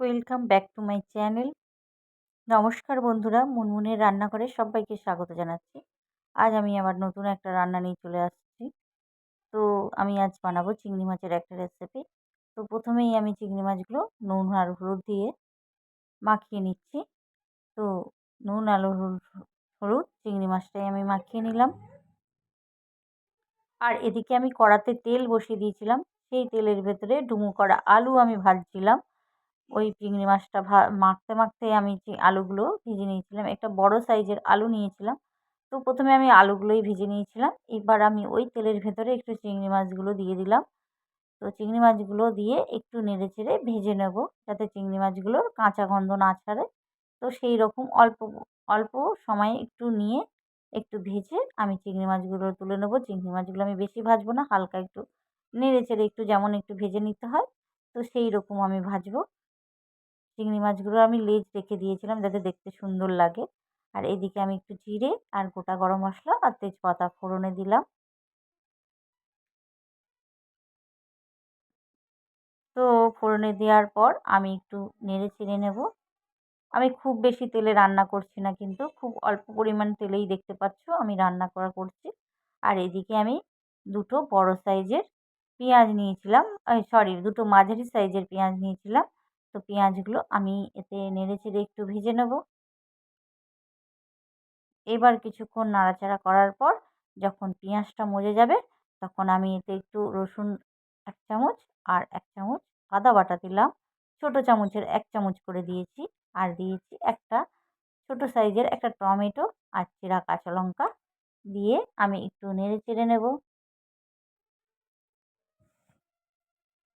Welcome back to my channel. নমস্কার বন্ধুরা, মুনমুনের রান্না রান্নাঘরে সবাইকে স্বাগত জানাচ্ছি। আজ আমি আবার নতুন একটা রান্না নিয়ে চলে আসছি। তো আমি আজ বানাবো চিংড়ি মাছের একটা রেসিপি তো প্রথমেই আমি চিংড়ি মাছগুলো নুন আর হলুদ দিয়ে মাখিয়ে নিচ্ছি। তো নুন আলু হলুদ চিংড়ি মাছটাই আমি মাখিয়ে নিলাম। আর এদিকে আমি কড়াতে তেল বসিয়ে দিয়েছিলাম। সেই তেলের ভেতরে ডুমো করা আলু আমি ভাজছিলাম। ওই চিংড়ি মাছটা ভা, মাখতে মাখতে আমি যে আলুগুলো ভেজে নিয়েছিলাম, একটা বড় সাইজের আলু নিয়েছিলাম। তো প্রথমে আমি আলুগুলোই ভেজে নিয়েছিলাম। এবার আমি ওই তেলের ভেতরে একটু চিংড়ি মাছগুলো দিয়ে দিলাম। তো চিংড়ি মাছগুলো দিয়ে একটু নেড়ে চেড়ে ভেজে নেব যাতে চিংড়ি মাছগুলোর কাঁচা গন্ধ না ছাড়ে। তো সেই রকম অল্প অল্প সময় একটু নিয়ে একটু ভেজে আমি চিংড়ি মাছগুলো তুলে নেব। চিংড়ি মাছগুলো আমি বেশি ভাজবো না, হালকা একটু নেড়ে চেড়ে একটু যেমন একটু ভেজে নিতে হয়, তো সেই রকম আমি ভাজবো। চিংড়ি মাছগুলো আমি লেজ রেখে দিয়েছিলাম যাতে দেখতে সুন্দর লাগে। আর এদিকে আমি একটু জিরে আর গোটা গরম মশলা আর তেজপাতা ফোড়নে দিলাম। তো ফোড়নে দেওয়ার পর আমি একটু নেড়ে চেড়ে নেব। আমি খুব বেশি তেলে রান্না করছি না কিন্তু খুব অল্প পরিমাণ তেলেই দেখতে পাচ্ছ আমি রান্না করা করছি। আর এদিকে আমি দুটো বড় সাইজের পেঁয়াজ নিয়েছিলাম সরি দুটো মাঝারি সাইজের পেঁয়াজ নিয়েছিলাম। তো পেঁয়াজগুলো আমি এতে নেড়ে চেড়ে একটু ভেজে নেব। এবার কিছুক্ষণ নাড়াচাড়া করার পর যখন পেঁয়াজটা মজে যাবে তখন আমি এতে একটু রসুন এক চামচ আর এক চামচ আদা বাটা দিলাম। ছোটো চামচের এক চামচ করে দিয়েছি আর দিয়েছি একটা ছোটো সাইজের একটা টমেটো আর চেরা কাঁচা লঙ্কা দিয়ে আমি একটু নেড়ে চেড়ে নেব।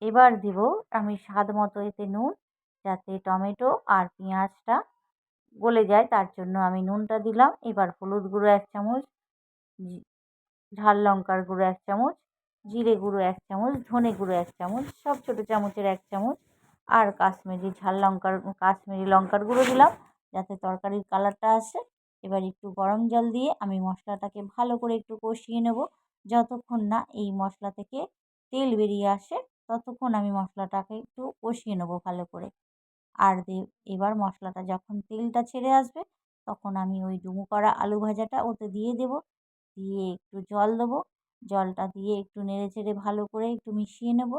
এবার দিব আমি স্বাদ মতো এতে নুন যাতে টমেটো আর পেঁয়াজটা গলে যায়, তার জন্য আমি নুনটা দিলাম। এবার হলুদ গুঁড়ো এক চামচ ঝাল লঙ্কার গুঁড়ো এক চামচ, জিরে গুঁড়ো এক চামচ, ধনে গুঁড়ো এক চামচ, সব ছোটো চামচের এক চামচ, আর কাশ্মীরি ঝাল লঙ্কার, কাশ্মীরি লঙ্কার গুঁড়ো দিলাম যাতে তরকারির কালারটা আসে। এবার একটু গরম জল দিয়ে আমি মশলাটাকে ভালো করে একটু কষিয়ে নেব। যতক্ষণ না এই মশলা থেকে তেল বেরিয়ে আসে, ততক্ষণ আমি মশলাটাকে একটু কষিয়ে নেব ভালো করে। আর এবার মশলাটা যখন তেলটা ছেড়ে আসবে, তখন আমি ওই ডুমো করা আলু ভাজাটা ওতে দিয়ে দেবো। দিয়ে একটু জল দেবো। জলটা দিয়ে একটু নেড়ে চেড়ে ভালো করে একটু মিশিয়ে নেব।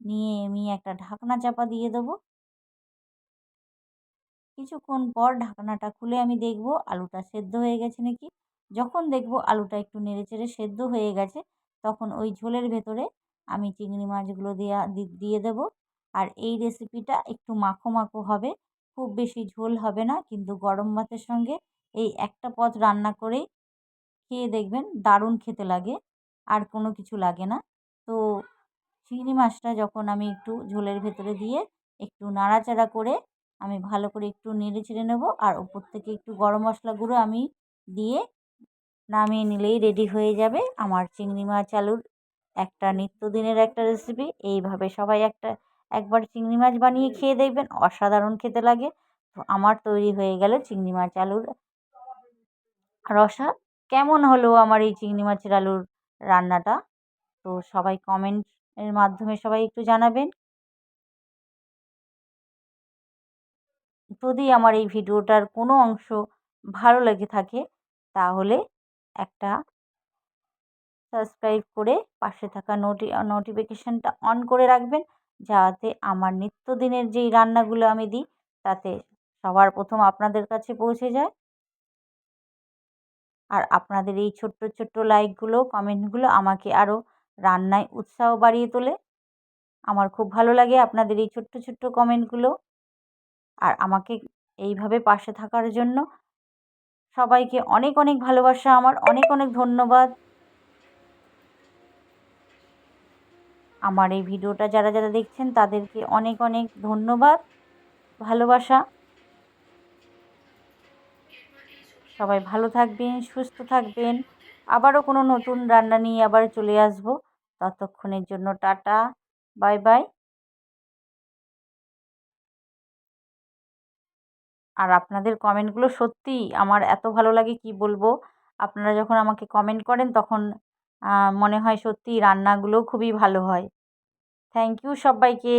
নিয়ে আমি একটা ঢাকনা চাপা দিয়ে দেবো। কিছুক্ষণ পর ঢাকনাটা খুলে আমি দেখব আলুটা সেদ্ধ হয়ে গেছে নাকি। যখন দেখব আলুটা একটু নেড়ে চেড়ে সেদ্ধ হয়ে গেছে, তখন ওই ঝোলের ভেতরে আমি চিংড়ি মাছগুলো দেওয়া দিয়ে দেবো। আর এই রেসিপিটা একটু মাখো মাখো হবে। খুব বেশি ঝোল হবে না, কিন্তু গরম ভাতের সঙ্গে এই একটা পদ রান্না করেই খেয়ে দেখবেন দারুণ খেতে লাগে, আর কোনো কিছু লাগে না। তো চিংড়ি মাছটা যখন আমি একটু ঝোলের ভেতরে দিয়ে একটু নাড়াচাড়া করে আমি ভালো করে একটু নেড়ে চেড়ে নেব, আর ওপর থেকে একটু গরম মশলা গুঁড়ো আমি দিয়ে নামিয়ে নিলেই রেডি হয়ে যাবে আমার চিংড়ি মাছ আলুর একটা নিত্যদিনের একটা রেসিপি এইভাবে সবাই একটা একবার চিংড়ি মাছ বানিয়ে খেয়ে দেখবেন অসাধারণ খেতে লাগে। তো আমার তৈরি হয়ে গেল চিংড়ি মাছ আলুর রসা। কেমন হলো আমার এই চিংড়ি মাছের আলুর রান্নাটা? তো সবাই কমেন্টের মাধ্যমে সবাই একটু জানাবেন। যদি আমার এই ভিডিওটার কোনো অংশ ভালো লেগে থাকে তাহলে একটা সাবস্ক্রাইব করে পাশে থাকা নোটি নোটিফিকেশানটা অন করে রাখবেন। যাতে আমার নিত্যদিনের যেই রান্নাগুলো আমি দিই, তাতে সবার প্রথম আপনাদের কাছে পৌঁছে যায়। আর আপনাদের এই ছোট্ট ছোট্ট লাইকগুলো কমেন্টগুলো আমাকে আরও রান্নায় উৎসাহ বাড়িয়ে তোলে। আমার খুব ভালো লাগে আপনাদের এই ছোট্ট ছোট্ট কমেন্টগুলো আর আমাকে এইভাবে পাশে থাকার জন্য সবাইকে অনেক অনেক ভালোবাসা আমার, অনেক অনেক ধন্যবাদ। আমার এই ভিডিওটা যারা যারা দেখছেন, তাদেরকে অনেক অনেক ধন্যবাদ, ভালোবাসা। সবাই ভালো থাকবেন, সুস্থ থাকবেন। আবারও কোনো নতুন রান্না নিয়ে আবার চলে আসব। ততক্ষণের জন্য টাটা, বাই বাই। আর আপনাদের কমেন্টগুলো সত্যিই আমার এত ভালো লাগে কি বলব? আপনারা যখন আমাকে কমেন্ট করেন, তখন মনে হয় সত্যিই রান্নাগুলো খুবই ভালো হয়। থ্যাংক ইউ সবাইকে।